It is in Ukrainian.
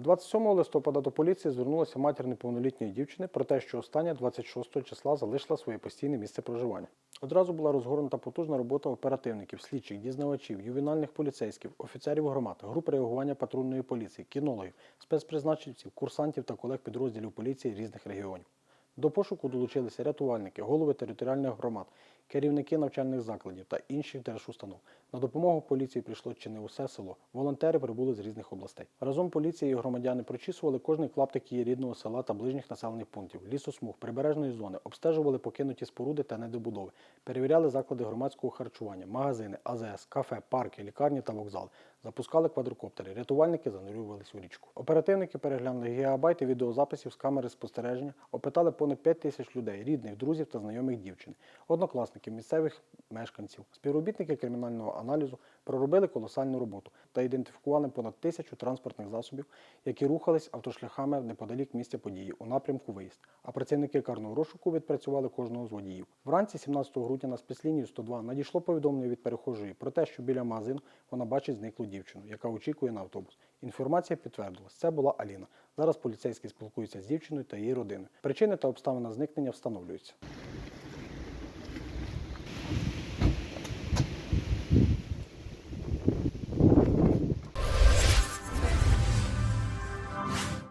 27 листопада до поліції звернулася матір неповнолітньої дівчини про те, що остання 26 числа залишила своє постійне місце проживання. Одразу була розгорнута потужна робота оперативників, слідчих, дізнавачів, ювенальних поліцейських, офіцерів громад, груп реагування патрульної поліції, кінологів, спецпризначенців, курсантів та колег підрозділів поліції різних регіонів. До пошуку долучилися рятувальники, голови територіальних громад, керівники навчальних закладів та інших держустанов. На допомогу поліції прийшло чи не усе село. Волонтери прибули з різних областей. Разом поліція і громадяни прочісували кожний клаптик її рідного села та ближніх населених пунктів, лісосмуг, прибережної зони, обстежували покинуті споруди та недобудови, перевіряли заклади громадського харчування, магазини, АЗС, кафе, парки, лікарні та вокзали. Запускали квадрокоптери, рятувальники занурювались у річку. Оперативники переглянули гігабайти відеозаписів з камери спостереження, опитали понад 5 тисяч людей, рідних, друзів та знайомих дівчини, однокласників, місцевих мешканців. Співробітники кримінального аналізу проробили колосальну роботу та ідентифікували понад тисячу транспортних засобів, які рухались автошляхами неподалік місця події у напрямку виїзд. А працівники карного розшуку відпрацювали кожного з водіїв. Вранці 17 грудня на спецлінію 102 надійшло повідомлення від перехожої про те, що біля магазину вона бачить зниклу дівчину, яка очікує на автобус. Інформація підтвердилась. Це була Аліна. Зараз поліцейські спілкуються з дівчиною та її родиною. Причини та обставина зникнення встановлюються.